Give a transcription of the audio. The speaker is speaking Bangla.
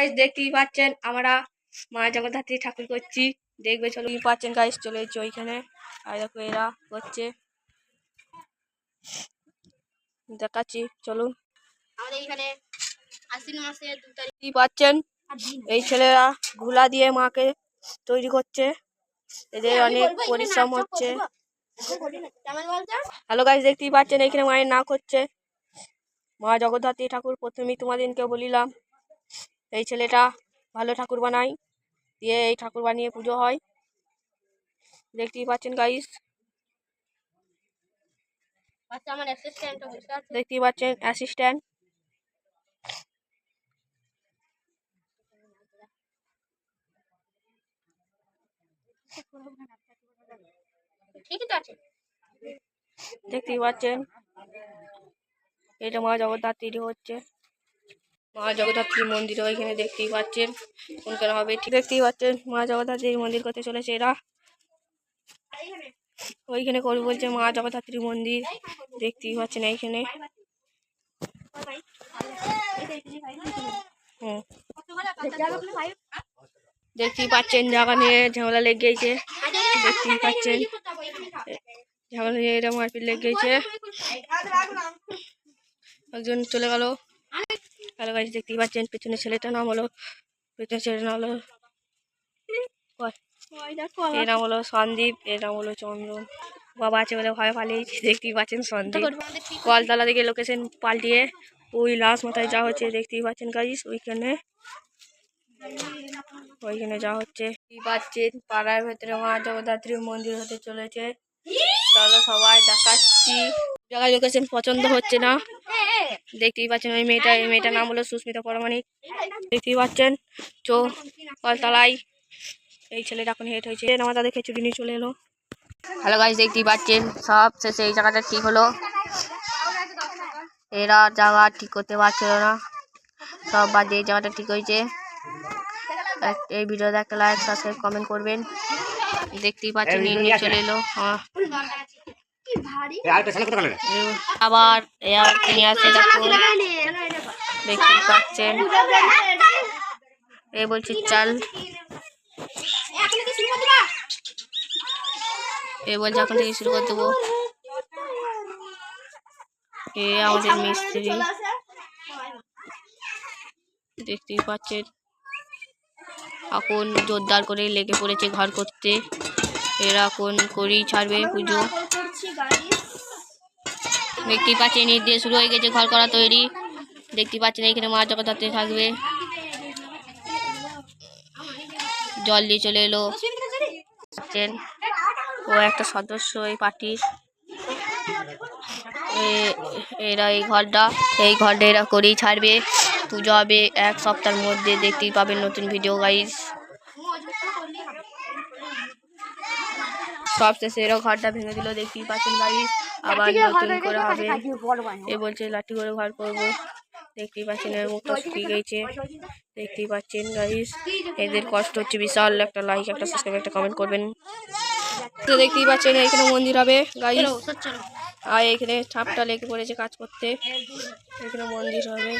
গাইস দেখতেই পাচ্ছেন আমরা মা জগদ্ধাত্রী ঠাকুর করছি। দেখবে চলো কি পাচ্ছেন গাইস চলে এসেছি ওইখানে। আর দেখো এরা করছে। দেখাচ্ছি চলুন আমাদের এখানে আশ্বিন দু তারিখ পাচ্ছেন এই ছেলেরা ঘুলা দিয়ে মাকে তৈরি করছে। এদের অনেক পরিশ্রম হচ্ছে। হ্যালো গাইস দেখতেই পাচ্ছেন এখানে মায়ের নাক হচ্ছে। মা জগদ্ধাত্রী ঠাকুর প্রথমেই তোমাদেরকে বলিলাম এই ছেলেটা ভালো ঠাকুর বানায়। দিয়ে এই ঠাকুর বানিয়ে পুজো হয়। দেখতেই পাচ্ছেন গাইস আচ্ছা দেখতেই পাচ্ছেন অ্যাসিস্ট্যান্ট দেখতেই পাচ্ছেন এটা মা জগদ্ধাত্রীর হচ্ছে। মা জগদ্ধাত্রীর মন্দির ওইখানে দেখতেই পাচ্ছেন। কোনখানে হবে, ঠিক দেখতেই পাচ্ছেন মা জগদ্ধাত্রীর মন্দির করতে চলেছে এরা। ওইখানে করবে বলছে মা জগদ্ধাত্রীর মন্দির, দেখতেই পাচ্ছেন এইখানে। দেখতেই পাচ্ছেন জায়গা নিয়ে ঝামেলা লেগে গেছে, দেখতেই পাচ্ছেন। ঝামেলা নিয়ে এরা মারপিট লেগে গেছে। একজন চলে গেল। কালো গাছ দেখতেই পাচ্ছেন পেছনে ছেলেটা নাম হলো পেছনে ছেলেটার নাম হলো এর নাম হলো সন্দীপ এর নাম হলো চন্দ্র। বাবা আছে বলে ভয় পালিয়েছি দেখতেই পাচ্ছেন সন্দীপ। কলতলা থেকে লোকেশন পাল্টিয়ে ওই লাশ মাথায় যা হচ্ছে দেখতেই পাচ্ছেন গাইস ওইখানে। ওইখানে যা হচ্ছে। পাচ্ছেন পাড়ার ভেতরে মা জগদ্ধাত্রীর মন্দির হতে চলেছে। চলো সবাই দেখাচ্ছি। জায়গায় লোকেশন পছন্দ হচ্ছে না। দেখতেই পাচ্ছেন ওই মেয়েটা, এই মেয়েটার নাম হলো সুস্মিতা পরমাণিক দেখতেই পাচ্ছেন, চো, কলতলায় এই ছেলেটা এখন হেট হয়েছে। আমার তাদের খেচুড়ি নিয়ে চলে এলো। হ্যালো গাইস দেখতেই পাচ্ছেন, সব শেষে এই জায়গাটা ঠিক হলো। এরা জায়গা ঠিক করতে পারছিল না। সব বাদ দিয়ে এই জায়গাটা ঠিক হয়েছে। এই ভিডিওতে একটা লাইক সাবস্ক্রাইব কমেন্ট করবেন। দেখতেই পাচ্ছেন চলে এলো। এ- আবার এ আবার কিনে আসছে দেখুন দেখতেই পাচ্ছেন। এ বলছি চাল। এ বলছে এখন থেকে শুরু করে দেবো। এ আমাদের মিস্ত্রি। দেখতেই পাচ্ছেন। এখন জোরদার করে লেগে পড়েছে ঘর করতে। এরা এখন করেই ছাড়বে পুজো। দেখতেই পাচ্ছেন, ইট দিয়ে শুরু হয়ে গেছে ঘর করা তৈরি। দেখতেই পাচ্ছেন, এখানে মা জগদ্ধাত্রী থাকবে। জল দিয়ে চলে এলো। ও একটা সদস্য, এই পার্টির। এরা এই ঘরটা এই ঘরটা এরা করেই ছাড়বে। পুজো হবে এক সপ্তাহের মধ্যে, দেখতেই পাবেন নতুন ভিডিও গাইজ সব শেষে এরা ঘরটা ভেঙে দিল দেখতেই পাচ্ছেন গাইজ আবার নতুন করে হবে। এ বলছে লাঠি করে ঘর করব। দেখতেই পাচ্ছেন এর মুখটা শুকিয়ে গেছে। দেখতেই পাচ্ছেন গাইজ এদের কষ্ট হচ্ছে বিশাল। একটা লাইক একটা সাবস্ক্রাইব একটা কমেন্ট করবেন। তো দেখতেই পাচ্ছেন এখানে মন্দির হবে গাইজ আর এখানে ছাপটা লেগে পড়েছে কাজ করতে। এখানে মন্দির হবে।